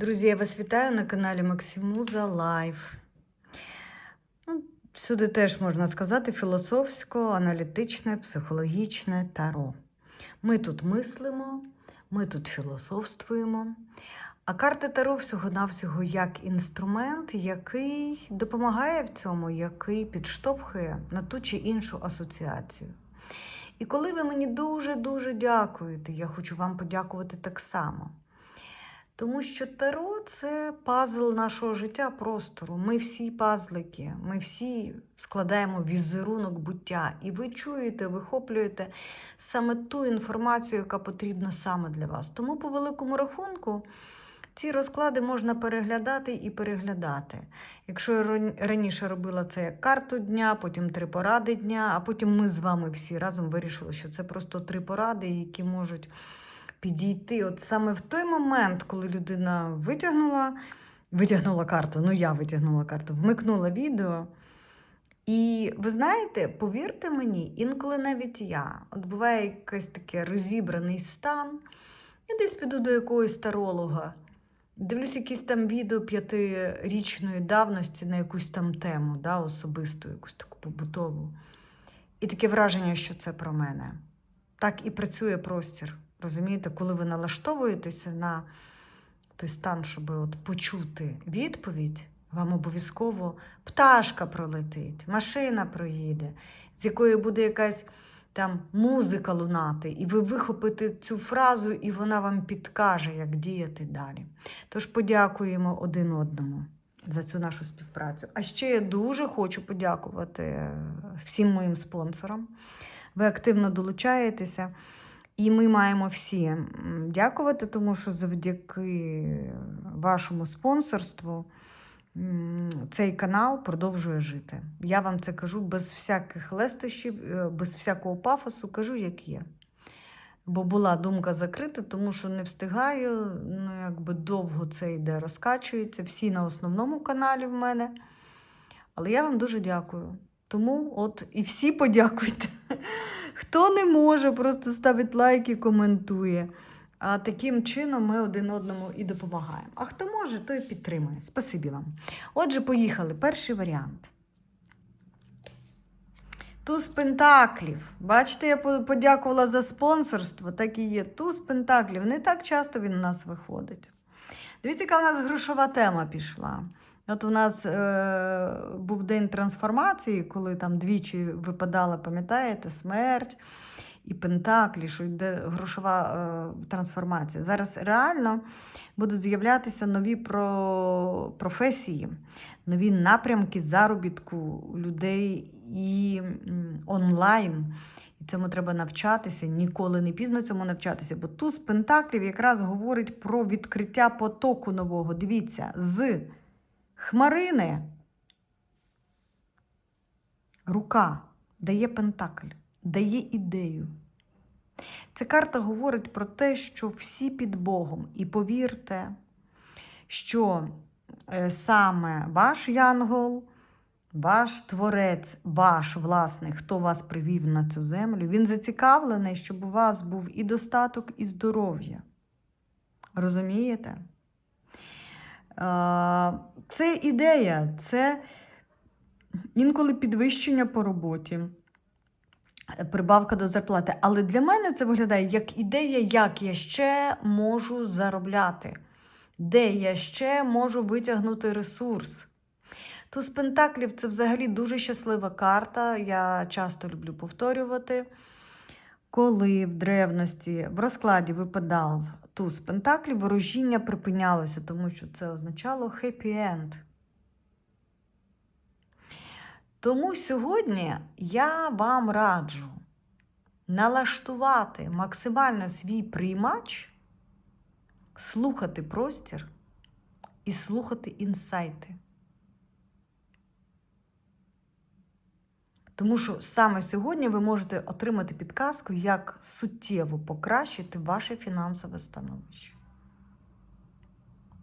Друзі, я вас вітаю на каналі Максимуза Лайф. Ну, Всюди теж можна сказати філософсько-аналітичне, психологічне таро. Ми тут мислимо, ми тут філософствуємо. А карти Таро всього-навсього як інструмент, який допомагає в цьому, який підштовхує на ту чи іншу асоціацію. І коли ви мені дуже-дуже дякуєте, я хочу вам подякувати так само. Тому що Таро це пазл нашого життя простору. Ми всі пазлики, ми всі складаємо візерунок буття. І ви чуєте, вихоплюєте саме ту інформацію, яка потрібна саме для вас. Тому, по великому рахунку, ці розклади можна переглядати і переглядати. Якщо я раніше робила це як карту дня, потім три поради дня, а потім ми з вами всі разом вирішили, що це просто три поради, які можуть підійти. От саме в той момент, коли людина витягнула, витягнула карту, ну я витягнула карту, вмикнула відео. І ви знаєте, повірте мені, інколи навіть я, от буває якийсь такий розібраний стан, і десь піду до якогось таролога, дивлюсь якісь там відео п'ятирічної давності на якусь там тему, да, особисту, якусь таку побутову. І таке враження, що це про мене. Так і працює простір. Розумієте, коли ви налаштовуєтеся на той стан, щоб от почути відповідь, вам обов'язково пташка пролетить, машина проїде, з якої буде якась там музика лунати, і ви вихопите цю фразу, і вона вам підкаже, як діяти далі. Тож подякуємо один одному за цю нашу співпрацю. А ще я дуже хочу подякувати е, всім моїм спонсорам. Ви активно долучаєтеся. І ми маємо всі дякувати, тому що завдяки вашому спонсорству цей канал продовжує жити. Я вам це кажу без всяких лестощів, е, без всякого пафосу, кажу, як є. Бо була думка закрита, тому що не встигаю, ну якби довго це йде, розкачується. Всі на основному каналі в мене. Але я вам дуже дякую. Тому от і всі подякуйте. Хто не може, просто ставить лайки, коментує. А таким чином ми один одному і допомагаємо. А хто може, той підтримує. Спасибі вам. Отже, поїхали. Перший варіант. Туз Пентаклів. Бачите, я подякувала за спонсорство, так і є. Туз Пентаклів. Не так часто він у нас виходить. Дивіться, яка в нас грошова тема пішла. От у нас е, був день трансформації, коли там двічі випадала, пам'ятаєте, смерть і Пентаклі, що йде грошова е, трансформація. Зараз реально будуть з'являтися нові про професії, нові напрямки заробітку людей і онлайн. І цьому треба навчатися, ніколи не пізно цьому навчатися. Бо туз Пентаклів якраз говорить про відкриття потоку нового. Дивіться, з хмарини рука дає Пентакль, дає ідею. Ця карта говорить про те, що всі під Богом. І повірте, що е, саме ваш янгол, ваш творець, ваш власний, хто вас привів на цю землю, він зацікавлений, щоб у вас був і достаток, і здоров'я. Розумієте? Це ідея, це інколи підвищення по роботі, прибавка до зарплати. Але для мене це виглядає як ідея, як я ще можу заробляти, де я ще можу витягнути ресурс. Туз Пентаклів це взагалі дуже щаслива карта. Я часто люблю повторювати. Коли в древності в розкладі випадав туз Пентаклів, ворожіння припинялося, тому що це означало хеппі-енд. Тому сьогодні я вам раджу налаштувати максимально свій приймач, слухати простір і слухати інсайти. Тому що саме сьогодні ви можете отримати підказку, як суттєво покращити ваше фінансове становище.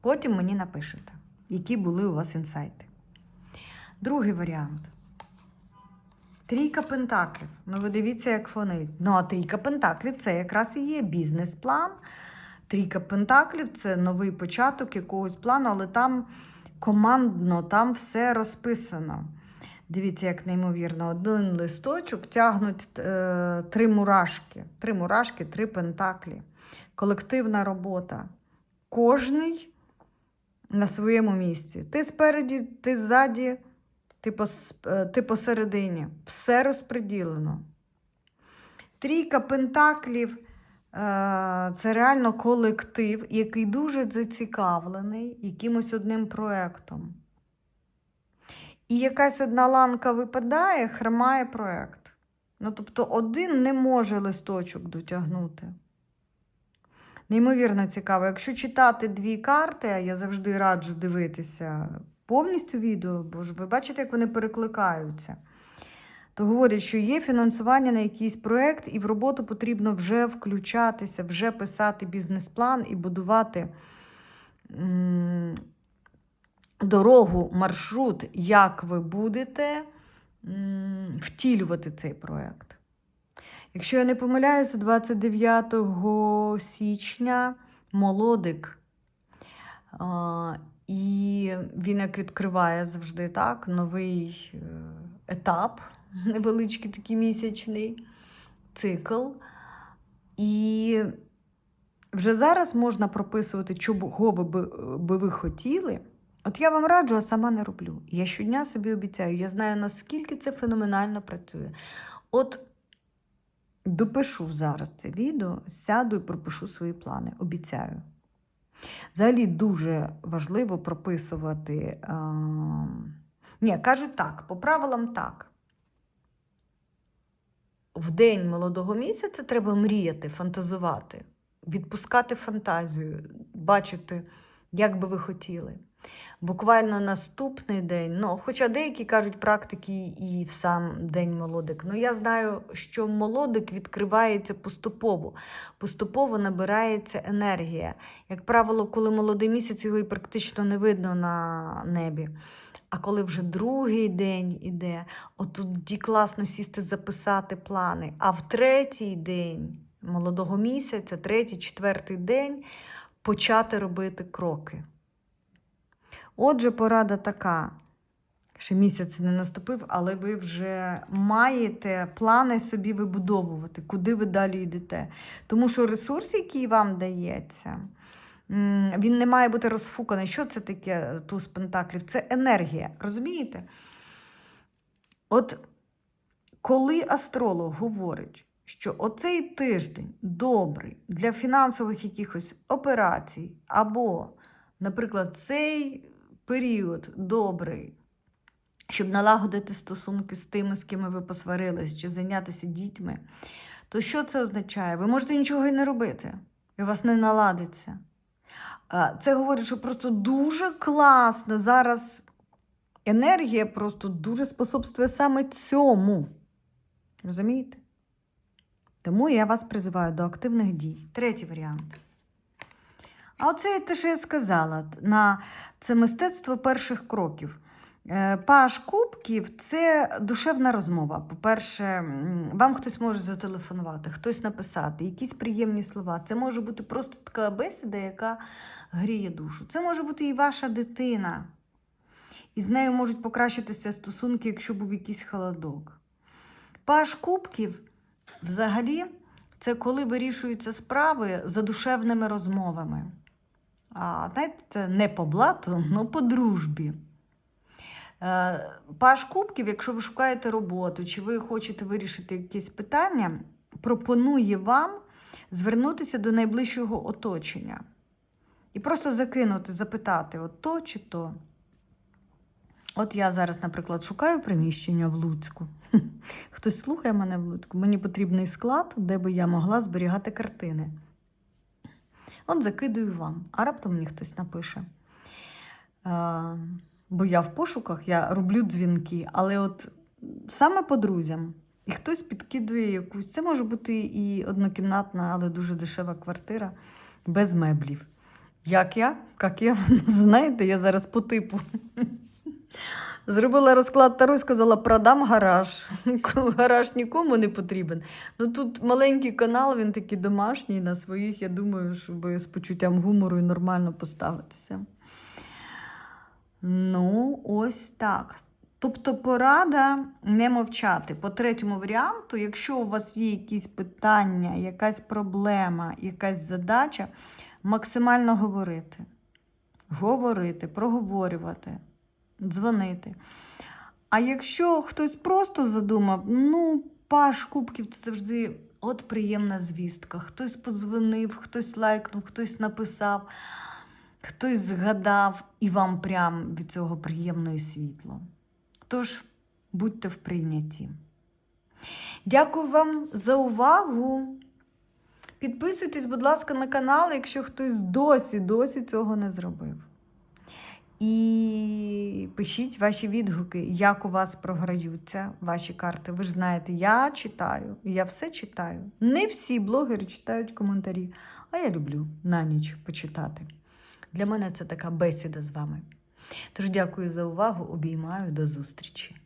Потім мені напишете, які були у вас інсайти. Другий варіант. Трійка пентаклів. Ну, ви дивіться, як фонить. Ну, а трійка пентаклів це якраз і є бізнес-план, Трійка Пентаклів це новий початок якогось плану, але там командно, там все розписано. Дивіться, як неймовірно, один листочок тягнуть е, три мурашки. Три мурашки, три пентаклі. Колективна робота. Кожний на своєму місці. Ти спереді, ти ззаді, ти, пос, е, ти посередині. Все розподілено. Трійка пентаклів е, це реально колектив, який дуже зацікавлений якимось одним проєктом. І якась одна ланка випадає, хромає проєкт. Ну, тобто, один не може листочок дотягнути. Неймовірно цікаво. Якщо читати дві карти, а я завжди раджу дивитися повністю відео, бо ж ви бачите, як вони перекликаються, то говорять, що є фінансування на якийсь проєкт, і в роботу потрібно вже включатися, вже писати бізнес-план і будувати дорогу, маршрут, як ви будете втілювати цей проєкт. Якщо я не помиляюся, 29 січня молодик. І він як відкриває завжди так, новий е, етап, невеличкий такий місячний цикл. І вже зараз можна прописувати, чого би, би ви хотіли. От я вам раджу, а сама не роблю. Я щодня собі обіцяю, я знаю, наскільки це феноменально працює. От допишу зараз це відео, сяду і пропишу свої плани. Обіцяю. Взагалі дуже важливо прописувати. А... Ні, кажуть так, по правилам так. В день молодого місяця треба мріяти, фантазувати, відпускати фантазію, бачити, як би ви хотіли. Буквально наступний день, ну, хоча деякі кажуть практики і в сам день молодик. Ну, я знаю, що молодик відкривається поступово, поступово набирається енергія. Як правило, коли молодий місяць, його і практично не видно на небі. А коли вже другий день іде, от тоді класно сісти записати плани. А в третій день молодого місяця, третій, четвертий день почати робити кроки. Отже, порада така. Ще місяць не наступив, але ви вже маєте плани собі вибудовувати, куди ви далі йдете. Тому що ресурс, який вам дається, він не має бути розфуканий. Що це таке туз пентаклів? Це енергія. Розумієте? От коли астролог говорить, що оцей тиждень добрий для фінансових якихось операцій, або, наприклад, цей період добрий, щоб налагодити стосунки з тими, з ким ви посварились, чи зайнятися дітьми, то що це означає? Ви можете нічого і не робити, і у вас не наладиться. Це говорить, що просто дуже класно зараз енергія просто дуже способствує саме цьому. Розумієте? Тому я вас призиваю до активних дій. Третій варіант. А оце те, що я сказала, на це мистецтво перших кроків. Е, Паш Кубків це душевна розмова. По-перше, вам хтось може зателефонувати, хтось написати, якісь приємні слова. Це може бути просто така бесіда, яка гріє душу. Це може бути і ваша дитина. І з нею можуть покращитися стосунки, якщо був якийсь холодок. Паш Кубків взагалі це коли вирішуються справи за душевними розмовами. А знаєте, не по блату, але по дружбі. Е, Паш Кубків, якщо ви шукаєте роботу, чи ви хочете вирішити якесь питання, пропонує вам звернутися до найближчого оточення. І просто закинути, запитати, от то чи то. От я зараз, наприклад, шукаю приміщення в Луцьку. Хтось слухає мене в Луцьку. Мені потрібний склад, де би я могла зберігати картини. От закидую вам, а раптом мені хтось напише. А, бо я в пошуках, я роблю дзвінки, але от саме по друзям. І хтось підкидує якусь. Це може бути і однокімнатна, але дуже дешева квартира без меблів. Як я? Як я? Знаєте, я зараз по типу. Зробила розклад Таро і сказала, продам гараж. Гараж нікому не потрібен. Ну тут маленький канал, він такий домашній на своїх, я думаю, щоб з почуттям гумору і нормально поставитися. Ну, ось так. Тобто порада не мовчати. По третьому варіанту, якщо у вас є якісь питання, якась проблема, якась задача, максимально говорити. Говорити, проговорювати, дзвонити. А якщо хтось просто задумав, ну, паш кубків це завжди от приємна звістка. Хтось подзвонив, хтось лайкнув, хтось написав, хтось згадав, і вам прям від цього приємно і світло. Тож будьте в прийнятті. Дякую вам за увагу. Підписуйтесь, будь ласка, на канал, якщо хтось досі, досі цього не зробив. І пишіть ваші відгуки, як у вас програються ваші карти. Ви ж знаєте, я читаю, я все читаю. Не всі блогери читають коментарі, а я люблю на ніч почитати. Для мене це така бесіда з вами. Тож дякую за увагу, обіймаю до зустрічі.